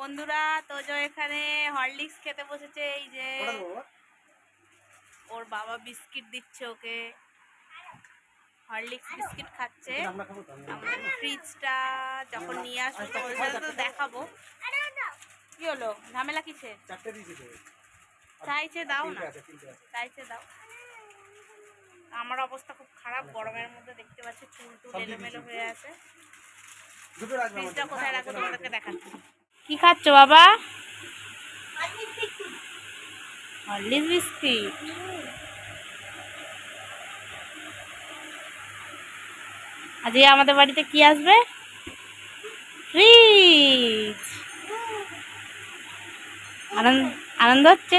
বন্ধুরা তোজো এখানে হরলিক্স খেতে বসেছে এই যে ওর বাবা বিস্কিট দিচ্ছে ওকে। হরলিক্স বিস্কিট খাচ্ছে। ফ্রিজটা যখন নিয়ে আসব তোমাদের তো দেখাবো। কি হলো? ঝামেলা তো। চাইছে দাও না। চাইছে দাও। আমার অবস্থা খুব খারাপ গরমের মধ্যে দেখতে পাচ্ছি চুল টুল এলোমেলো হয়ে আছে। ফ্রিজটা। কোথায় রাখো ওখানে তোমাদেরকে দেখাচ্ছি। কি খাচ্ছ বাবা? Horlicks biscuit. আজকে আমাদের বাড়িতে কি আসবে? আনন্দ আনন্দ হচ্ছে?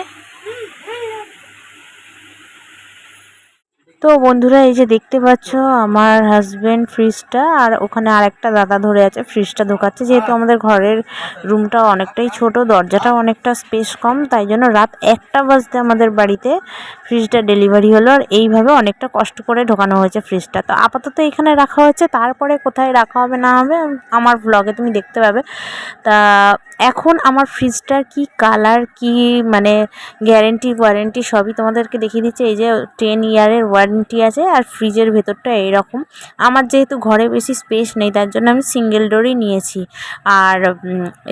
তো বন্ধুরা, এই যে দেখতে পাচ্ছ আমার হাজব্যান্ড ফ্রিজটা আর ওখানে আরেকটা দাদা ধরে আছে ফ্রিজটা ঢোকাচ্ছে। যেহেতু আমাদের ঘরের রুমটা অনেকটাই ছোট দরজাটা অনেকটা স্পেস কম, তাই জন্য রাত একটা বাজতে আমাদের বাড়িতে ফ্রিজটা ডেলিভারি হলো, আর এইভাবে অনেকটা কষ্ট করে ঢোকানো হয়েছে ফ্রিজটা তো আপাতত এখানে রাখা হয়েছে, তারপরে কোথায় রাখা হবে না হবে আমার ব্লগে তুমি দেখতে পাবে। তা এখন আমার ফ্রিজটার কি কালার কি মানে গ্যারেন্টি ওয়ারেন্টি সবই তোমাদেরকে দেখিয়ে দিচ্ছে। এই যে টেন ইয়ারের ওয়ারেন্টি আছে আর ফ্রিজের ভেতরটা এইরকম আমার যেহেতু ঘরে বেশি স্পেস নেই, তার জন্য আমি সিঙ্গেল ডোরই নিয়েছি। আর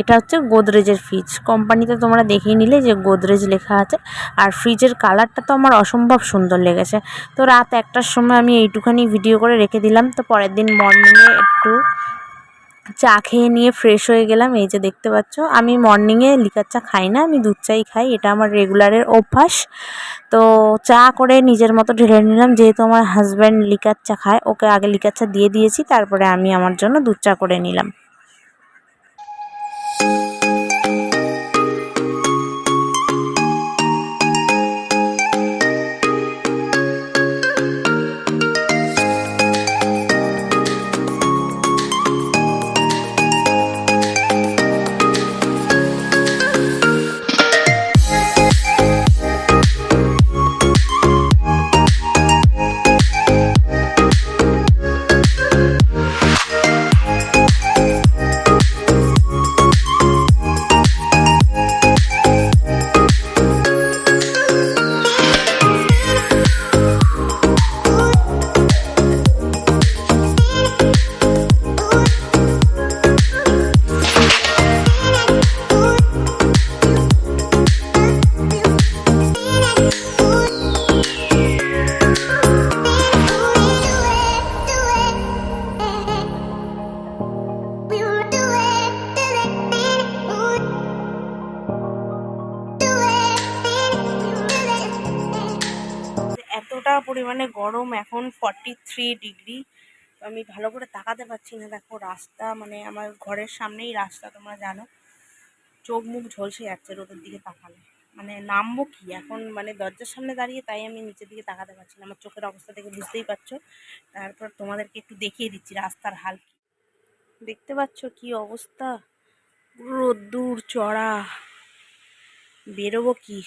এটা হচ্ছে গোদরেজের ফ্রিজ কোম্পানিতে তোমরা দেখিয়ে নিলে যে গোদরেজ লেখা আছে। আর ফ্রিজের কালারটা তো আমার অসম্ভব সুন্দর লেগেছে। তো রাত একটার সময় আমি এইটুখানি ভিডিও করে রেখে দিলাম। তো পরের দিন মর্নিংয়ে একটু চা খেয়ে নিয়ে ফ্রেশ হয়ে গেলাম, এই যে দেখতে পাচ্ছ। আমি মর্নিংয়ে লিকার চা খাই না, আমি দুধ চাই খাই, এটা আমার রেগুলারের অভ্যাস। তো চা করে নিজের মতো ঢেলে নিলাম, যেহেতু আমার হাজব্যান্ড লিকার চা খায়, ওকে আগে লিকার চা দিয়ে দিয়েছি, তারপরে আমি আমার জন্য দুধ চা করে নিলাম। পরিমাণে গরম, এখন ফর্টি থ্রি ডিগ্রি আমি ভালো করে তাকাতে পারছি না, দেখো রাস্তা মানে আমার ঘরের সামনেই রাস্তা, তোমরা জানো। চোখ মুখ ঝলসে যাচ্ছে রোদের দিকে তাকালে। মানে নামবো কি? এখন মানে দরজার সামনে দাঁড়িয়ে তাই আমি নিচের দিকে তাকাতে পারছি না। আমার চোখের অবস্থা দেখে বুঝতেই পারছ। তারপর তোমাদেরকে একটু দেখিয়ে দিচ্ছি রাস্তার হাল কি। দেখতে পাচ্ছ কি অবস্থা? রোদ্দুর, চড়া। বেরোবো কি?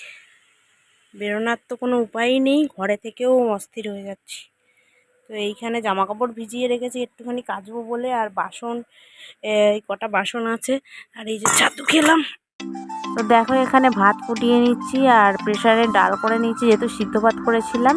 বেরোনোর তো কোনো উপায়ই নেই, ঘরে থেকেও অস্থির হয়ে যাচ্ছি। তো এইখানে জামা কাপড় ভিজিয়ে রেখেছি, একটুখানি কাচবো বলে, আর বাসন এই কটা বাসন আছে, আর এই যে ছাতু খেলাম। তো দেখো এখানে ভাত ফুটিয়ে নিচ্ছি আর প্রেশারে ডাল করে নিচ্ছি যেহেতু সিদ্ধ ভাত করেছিলাম।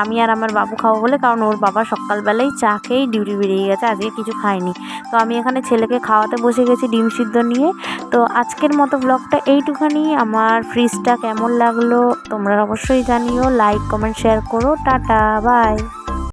আমি আর আমার বাবু খাব বলে, কারণ ওর বাবা সকালবেলায় চা খেয়েই ডিউটি বেরিয়ে গেছে, আজকে কিছু খায়নি। তো আমি এখানে ছেলেকে খাওয়াতে বসে গেছি ডিম সিদ্ধ নিয়ে। তো আজকের মতো ব্লগটা এইটুখানি। আমার ফ্রিজটা কেমন লাগল তোমরা অবশ্যই জানিও। লাইক কমেন্ট শেয়ার করো। Tata bye